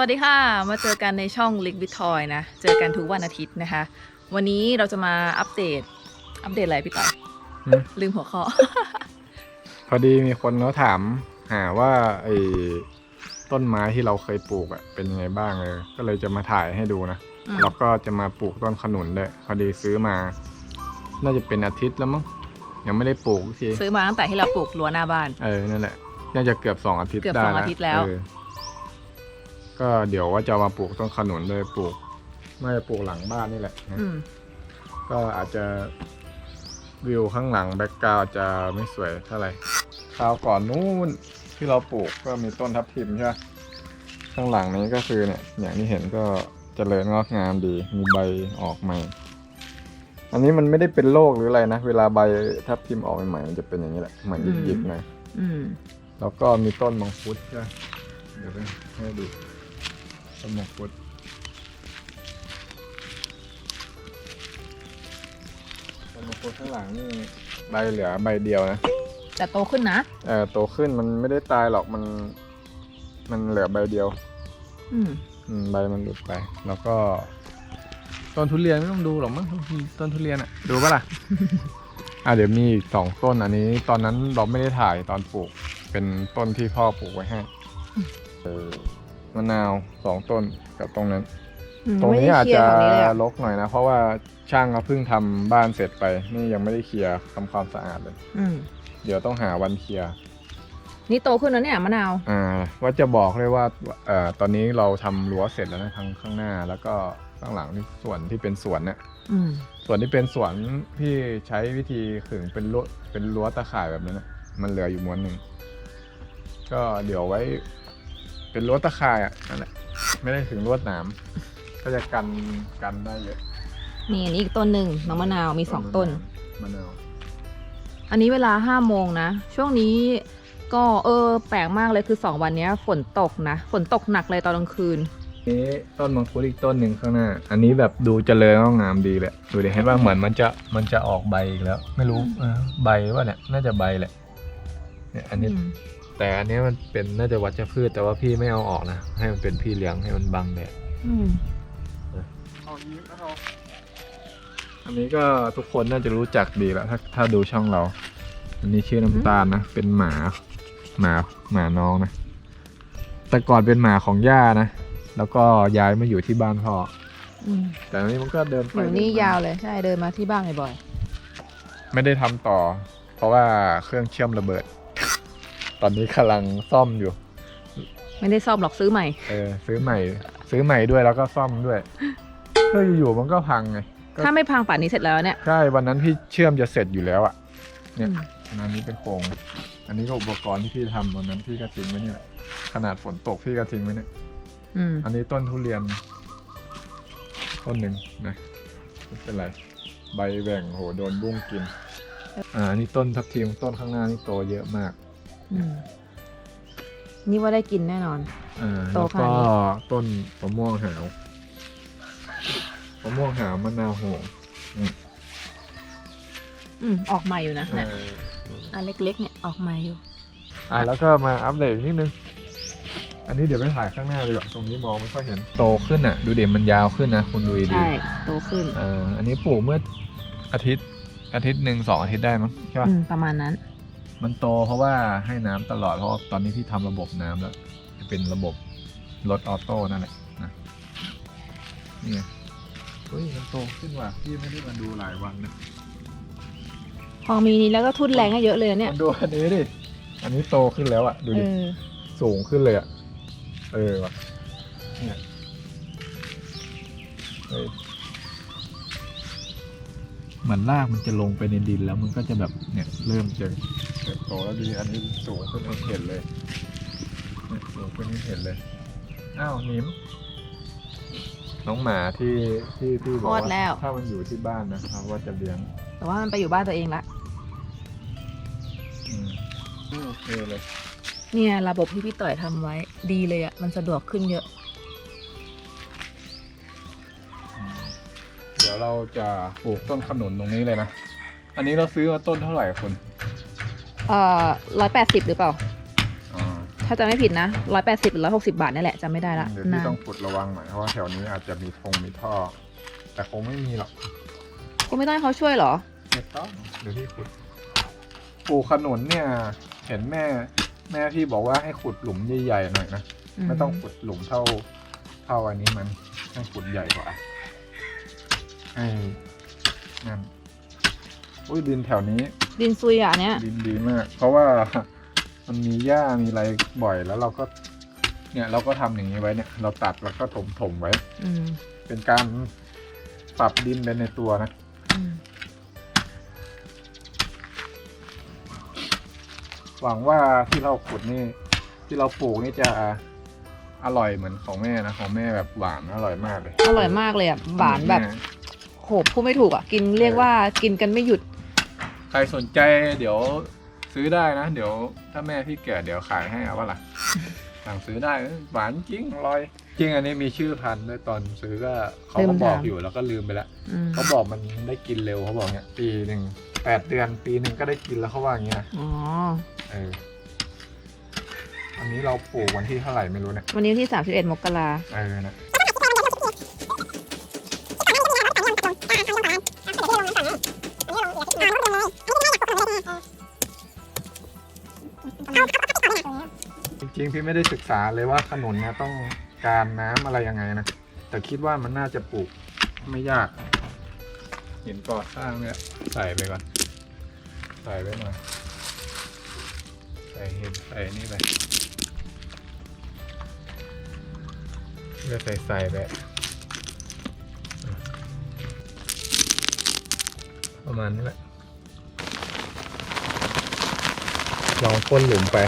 วัสดีค่ะ มาเจอกันในช่อง l i ก v i t o y นะ เจอกันทุกวันอาทิตย์นะคะ วันนี้เราจะมาอัปเดต อัปเดตอะไรพี่ต่อยหืม ลืมหัวข้อ พอดีมีคนเขาถาม หาว่าไอ้ต้นไม้ที่เราเคยปลูกอะเป็นยังไงบ้างเออก็เลยจะมาถ่ายให้ดูนะอืม แล้วก็จะมาปลูกต้นขนุนด้วยพอดีซื้อมา น่าจะเป็นอาทิตย์แล้วมั้งยังไม่ได้ปลูกทีซื้อมาตั้งแต่ที่เราปลูกรั้วหน้าบ้าน เออนั่นแหละ น่าจะเกือบสองอาทิตย์เกือบได้สองอาทิตย์แล้ว เออ ก็เดี๋ยวว่าจะมาปลูกต้นขนุนด้วยปลูกน่าจะปลูกหลังบ้านนี่แหละนะอืมก็อาจจะวิวข้างหลังแบ็กกราวจะไม่สวยเท่าไหร่คราวก่อนนู้นที่เราปลูกก็มีต้นทับทิมใช่ไหมข้างหลังนี้ก็คือเนี่ย อย่างที่เห็นก็เจริญงอกงามดี มีใบออกใหม่ อันนี้มันไม่ได้เป็นโรคหรืออะไรนะ เวลาใบทับทิมออกใหม่ๆมันจะเป็นอย่างนี้แหละเหมือนหยิกๆหน่อย อืม แล้วก็มีต้นมังคุดใช่ไหมเดี๋ยวไปให้ดู ต้นมังคุดต้นมังคุดข้างหลังนี่ใบเหลือใบเดียวนะ แต่โตขึ้นนะ เออโตขึ้นมันไม่ได้ตายหรอกมัน มันเหลือใบเดียว อืมอืมใบมันหลุดไป แล้วก็ต้นทุเรียนไม่ต้องดูหรอกมั้งต้นทุเรียนอะดูปะล่ะ อะเดี๋ยวมีอีกสองต้นอันนี้ ตอนนั้นเราไม่ได้ถ่ายตอนปลูก เป็นต้นที่พ่อปลูกไว้ให้เออ มะนาวสองต้นกับตรงนั้นอืมตรงนี้ไม่ได้อาจเคลียจะร์ฝั่งนี้เลยอะรกหน่อยนะ เพราะว่าช่างเขาเพิ่งทำบ้านเสร็จไป นี่ยังไม่ได้เคลียร์ทำความสะอาดเลยอืมเดี๋ยวต้องหาวันเคลียร์นี่โตขึ้นแล้วเนี่ยมะนาวอ่าว่าจะบอกเลยว่าเอ่อตอนนี้เราทำรั้วเสร็จแล้วนะทางข้างหน้า แล้วก็ข้างหลังที่ส่วนที่เป็นสวนเนี่ยอืมส่วนที่เป็นสวนที่ใช้วิธีขึงเป็นรั้วเป็นรั้วตะข่ายแบบนั้นนะมันเหลืออยู่ม้วนหนึ่งก็เดี๋ยวไว้ เป็นรั้วตะข่ายอะนั่นแหละไม่ได้ถึงรั้วหนามก็จะกันกันได้เยอะนี่อันนี้อีกต้นหนึ่งน้องมะนาวมีสองต้น มะนาวอันนี้เวลาห้าโมงนะ ช่วงนี้ก็เออแปลกมากเลยคือสองวันเนี้ยฝนตกนะ ฝนตกหนักเลยตอนกลางคืน นี้ต้นมังคุดอีกต้นหนึ่งข้างหน้า อันนี้แบบดูเจริญงอกงามดีเลยดูดิเห็นว่าเหมือนมันจะมันจะออกใบอีกแล้ว ไม่รู้เออใบว่าเนี่ยน่าจะใบแหละเนี่ยอันนี้อืม แต่อันนี้มันเป็นน่าจะวัชพืชแต่ว่าพี่ไม่เอาออกนะ ให้มันเป็นพี่เลี้ยงให้มันบังแดดอืมอันนี้ก็ทุกคนน่าจะรู้จักดีแล้วถ้าถ้าดูช่องเรา อันนี้ชื่อน้ำตาลนะ เป็นหมา หมาหมาน้องนะ แต่ก่อนเป็นหมาของย่านะ แล้วก็ย้ายมาอยู่ที่บ้านพ่ออืมแต่อันนี้มันก็เดินอไปยู่นี่ยาวเลยใช่เดินมาที่บ้านบ่อยไม่ได้ทำต่อ เพราะว่าเครื่องเชื่อมระเบิด ตอนนี้กำลังซ่อมอยู่ๆไม่ได้ซ่อมหรอกซื้อใหม่ เออซื้อใหม่ ซื้อใหม่ด้วยแล้วก็ซ่อมด้วยก็อยู่ๆมันก็พังไง ก็ ถ้าไม่พังป่านนี้เสร็จแล้วเนี่ย ใช่ วันนั้นพี่เชื่อมจะเสร็จอยู่แล้วอะเนี่ยอืม อันนี้เป็นโครง อันนี้ก็อุปกรณ์ที่พี่ทำวันนั้นพี่ก็ทิ้งไว้เนี่ย ขนาดฝนตกพี่ก็ทิ้งไว้เนี่ย อืม อันนี้ต้นทุเรียน ต้นหนึ่งนะไม่เป็นไร ใบแหว่งโหโดนบุ้งกิน อ่าอันนี้ต้นทับทิมต้นข้างหน้านี่โตเยอะมากอืม นี่ว่าได้กินแน่นอน อ่าโตแล้วขนาก็ดนี้ต้นมะม่วงหาวมะม่วงหาวมะนาวโหงอืมออกใหม่อยู่นะเอเนี่ยออันเล็กๆเนี่ยออกใหม่อยู่ อ่าแล้วก็มาอัปเดตอีกนิดนึง อันนี้เดี๋ยวไปถ่ายข้างหน้าดีกว่าตรงนี้มองไม่ค่อยเห็น โตขึ้นอะ ดูเด็มันยาวขึ้นนะคุณดูดี ใช่ โตขึ้น เอออันนี้ปลูกเมื่ออาทิตย์อาทิตย์หนึ่งสองอาทิตย์ได้มั้งใช่ปะอืมประมาณนั้น มันโตเพราะว่าให้น้ำตลอดเพราะว่าตอนนี้พี่ทำระบบน้ำแล้วจะเป็นระบบรถออโต้นั่นแหละนะนี่ไงเฮ้ยมันโตขึ้นว่ะพี่ไม่ได้มาดูหลายวันนะพอมีนี้แล้วก็ทุนแรงก็เยอะเลยเนี่ยมันดูอันนี้ดิอันนี้โตขึ้นแล้วอะดูเอดิอสูงขึ้นเลยอะเออว่ะเนี่ยเฮ้ยเหมือนรากมันจะลงไปในดินแล้วมันก็จะแบบเนี่ยเริ่มจะเติบโตแล้วดีอันนี้สูงขึ้นให้เห็นเลยเนี่ยสูงขึ้นให้เห็นเลยอ้าวนิมน้องหมาที่ที่พี่บอกคลอดแล้ว ว่าถ้ามันอยู่ที่บ้านนะครับ ว่าจะเลี้ยงแต่ว่ามันไปอยู่บ้านตัวเองละ อืมโอเคเลยเนี่ยระบบที่พี่ต่อยทำไว้ ดีเลยอะ่ะ มันสะดวกขึ้นเยอะเดี๋ยวเราจะปลูกต้นขนุนตรงนี้เลยนะอันนี้เราซื้อมาต้นเท่าไหร่คุณ เอ่อร้อยแปดสิบหรือเปล่า อ่าถ้าจะไม่ผิดนะร้อยแปดสิบหรือร้อยหกสิบาทนี่แหละจำไม่ได้ละเดี๋ยวพี่นานต้องขุดระวังหน่อยเพราะว่าแถวนี้อาจจะมีทงมีท่อ แต่คงไม่มีหรอกก็ไม่ได้เขาช่วยเหรอ ไม่ต้องเดี๋ยวพี่ขุดปลูกขนุนเนี่ย เห็นแม่ แม่พี่บอกว่าให้ขุดหลุมใหญ่ๆหน่อยนะไม่ต้องขุดหลุมเท่าเท่าอันนี้มันให้ขุดใหญ่กว่าให้นั่นอุ้ยดินแถวนี้ ดินซุยอะเนี้ยดินดีมาก เพราะว่ามันมีหญ้ามีอะไรบ่อยแล้วเราก็ เนี่ยเราก็ทำอย่างนี้ไว้เนี่ย เราตัดแล้วก็ถมถมๆไว้ อืมเป็นการปรับดินไปในตัวนะอืมหวังว่าที่เราขุดนี่ ที่เราปลูกนี่จะอร่อยเหมือนของแม่นะของแม่แบบหวานอร่อยมากเลย อร่อยมากเลยอะหวานแบบม่โหพูดไม่ถูกอะ กินเรียกว่ากินกันไม่หยุด ใครสนใจเดี๋ยวซื้อได้นะ เดี๋ยวถ้าแม่พี่แก่เดี๋ยวขายให้เอาวะล่ะสั่งซื้อได้เอ้ยหวานจริงอร่อยจริงอันนี้มีชื่อพันธุ์ด้วยตอนซื้อก็เขาลืก็มบอกถามอยู่แล้วก็ลืมไปแล้วอืมเขาบอกมันได้กินเร็วเขาบอกเนี่ยปีหนึ่งแปดเดือนปีหนึ่งก็ได้กินแล้วเขาว่าอย่างเงี้ยอ๋อ เอออันนี้เราปลูกวันที่เท่าไหร่ไม่รู้เนี่ยวันนี้ที่สามสิบเอ็ดมกรา เออนะ จริงๆ พี่ไม่ได้ศึกษาเลยว่าขนุนเนี่ยต้องการน้ำอะไรยังไงนะ แต่คิดว่ามันน่าจะปลูกไม่ยากเห็นก่อสร้างเนี่ย ใส่ไปก่อน ใส่ไปหน่อย ใส่เห็นใส่นี่ไปก็ใส่ใส่ไปประมาณนี้แหละ ลองก้นหลุมไป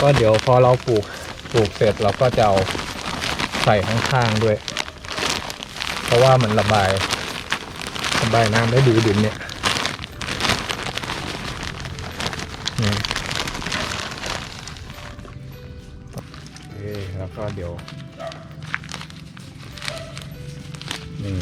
ก็เดี๋ยวพอเราปลูกปลูกเสร็จเราก็จะเอาใส่ข้างๆด้วย เพราะว่ามันระบายระบายน้ำได้ดีดินเนี่ยนี่แล้วก็เดี๋ยวนี่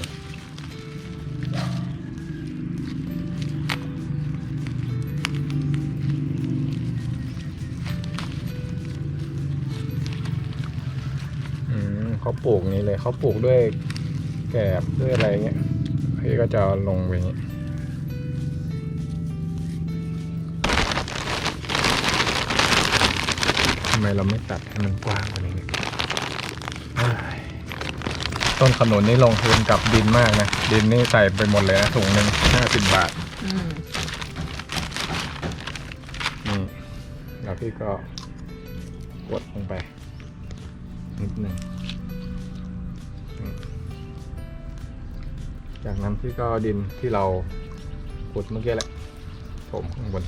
เขาปลูกอย่างนี้เลยเขาปลูกด้วยแกลบด้วยอะไรเงี้ยพี่ก็จะเอาลงไปอย่างนี้ทำไมเราไม่ตัดให้มันกว้างกว่านี้เนี่ยเอ้ยต้นขนุนนี่ลงทุนกับดินมากนะ ดินนี่ใส่ไปหมดเลยนะถุงหนึ่งห้าสิบบาทอืมนี่ แล้วพี่ก็กดลงไป นิดหนึ่ง จากนั้นพี่ก็เอาดินที่เราขุดเมื่อกี้แหละถมข้างบน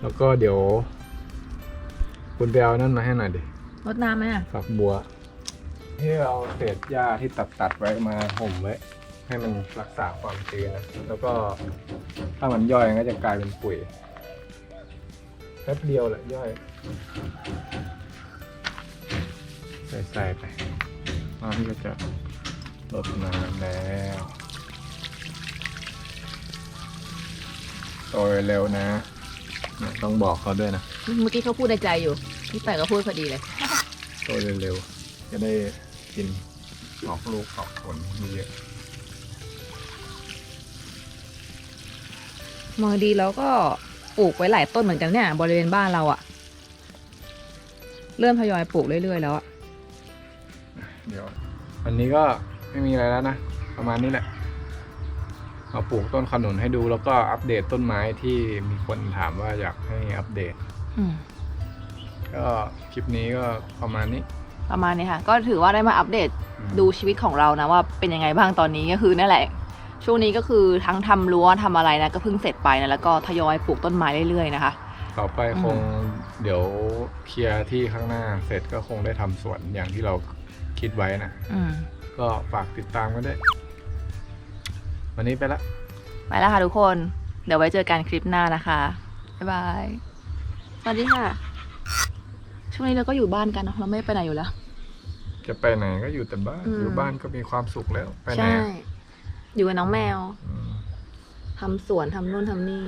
แล้วก็เดี๋ยว คุณไปเอานั่นมาให้หน่อยดิรดน้ำไหมอะฝักบัว ที่เอาเศษหญ้าที่ตัดตัดๆไว้มาห่มไว้ ให้มันรักษาความชื้นนะแล้วก็ถ้ามันย่อยมันก็จะกลายเป็นปุ๋ยแป๊บเดียวแหละย่อย ใส่ใส่ไปน้ำก็จะลดน้ำแล้วโตเร็วๆนะเนี่ยต้องบอกเขาด้วยนะ เมื่อกี้เขาพูดในใจอยู่ พี่แต่ก็พูดพอดีเลยโตเร็วๆ จะได้กินออกลูกออกผลเยอะมองดีแล้วก็ปลูกไว้หลายต้นเหมือนกันเนี่ย บริเวณบ้านเราอะเริ่มทยอยปลูกเรื่อยๆแล้วอะ เดี๋ยววันนี้ก็ไม่มีอะไรแล้วนะ ประมาณนี้แหละมาปลูกต้นขนุนให้ดูแล้วก็อัปเดตต้นไม้ที่มีคนถามว่าอยากให้อัปเดตอืมก็คลิปนี้ก็ประมาณนี้ ประมาณนี้ค่ะ ก็ถือว่าได้มาอัปเดตอืมดูชีวิตของเรานะว่าเป็นยังไงบ้างตอนนี้ก็คือนั่นแหละ ช่วงนี้ก็คือทั้งทำรั้วทำอะไรนะก็เพิ่งเสร็จไปนะแล้วก็ทยอยปลูกต้นไม้เรื่อยๆนะคะ ต่อไปคงเดี๋ยวเคลียร์ที่ข้างหน้าเสร็จก็คงได้ทำสวนอย่างที่เรา คิดไว้นะ อืมก็ฝากติดตามกันด้วย วันนี้ไปละ ไปแล้วค่ะทุกคน เดี๋ยวไว้เจอกันคลิปหน้านะคะ บ๊ายบาย สวัสดีค่ะ ช่วงนี้เราก็อยู่บ้านกันเนอะเราไม่ไปไหนอยู่แล้ว จะไปไหนก็อยู่แต่บ้าน อืม อยู่บ้านก็มีความสุขแล้ว ไปไหนใช่ อะอยู่กับน้องแมว อืมททำสวนทำนู่นทำนี่